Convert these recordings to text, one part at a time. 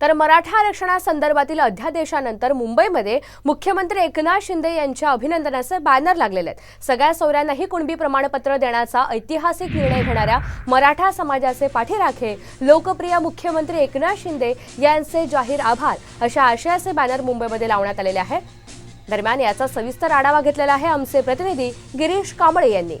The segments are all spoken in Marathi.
तर मराठा आरक्षणासंदर्भातील अध्यादेशानंतर मुंबईमध्ये मुख्यमंत्री एकनाथ शिंदे यांच्या अभिनंदनाचे बॅनर लागलेले आहेत. सगळ्या सौऱ्यांनाही कुणबी प्रमाणपत्र देण्याचा ऐतिहासिक निर्णय घेणाऱ्या मराठा समाजाचे पाठीराखे लोकप्रिय मुख्यमंत्री एकनाथ शिंदे यांचे जाहीर आभार अशा आशयाचे बॅनर मुंबईमध्ये लावण्यात आलेले आहे दरम्यान याचा सविस्तर आढावा घेतलेला आहे आमचे प्रतिनिधी गिरीश कांबळे यांनी.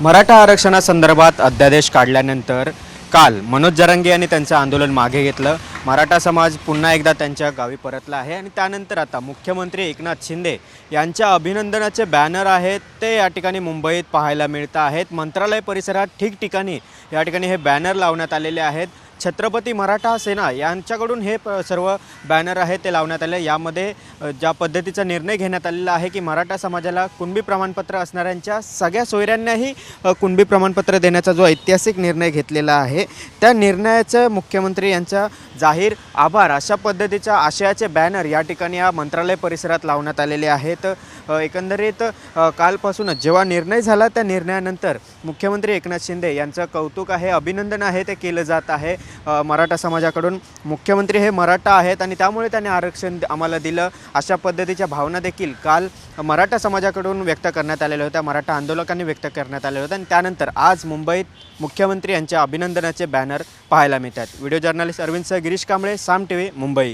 मराठा आरक्षणासंदर्भात अध्यादेश काढल्यानंतर काल मनोज जरांगे यांनी त्यांचं आंदोलन मागे घेतलं. मराठा समाज पुन्हा एकदा त्यांच्या गावी परतला आहे आणि त्यानंतर आता मुख्यमंत्री एकनाथ शिंदे यांच्या अभिनंदनाचे बॅनर आहेत. ते या ठिकाणी मुंबईत पाहायला मिळत आहेत. मंत्रालय परिसरात ठिकठिकाणी या ठिकाणी हे बॅनर लावण्यात आलेले आहेत. छत्रपती मराठा सेना यांच्याकडून हे प- सर्व बॅनर आहे ते लावण्यात आले. यामध्ये ज्या पद्धतीचा निर्णय घेण्यात आलेला आहे की मराठा समाजाला कुणबी प्रमाणपत्र असणाऱ्यांच्या सगळ्या सोयऱ्यांनाही कुणबी प्रमाणपत्र देण्याचा जो ऐतिहासिक निर्णय घेतलेला आहे त्या निर्णयाचं मुख्यमंत्री यांचा जाहीर आभार अशा पद्धतीच्या आशयाचे बॅनर या ठिकाणी या मंत्रालय परिसरात लावण्यात आलेले आहेत. एकंदरीत कालपासूनच जेव्हा निर्णय झाला त्या निर्णयानंतर मुख्यमंत्री एकनाथ शिंदे यांचं कौतुक आहे अभिनंदन आहे ते केलं जात आहे. मराठा समाजाकडून मुख्यमंत्री हे मराठा आहेत आणि त्यामुळे त्यांनी आरक्षण आम्हाला दिलं. अशा पद्धतीच्या भावना देखील काल मराठा समाजाकडून व्यक्त करण्यात आलेल्या होत्या मराठा आंदोलकांनी व्यक्त करण्यात आलेल्या होत्या आणि त्यानंतर आज मुंबईत मुख्यमंत्री यांच्या अभिनंदनाचे बॅनर पाहायला मिळतात. व्हिडिओ जर्नलिस्ट अरविंद सह गिरीश कांबळे साम टी व्ही मुंबई.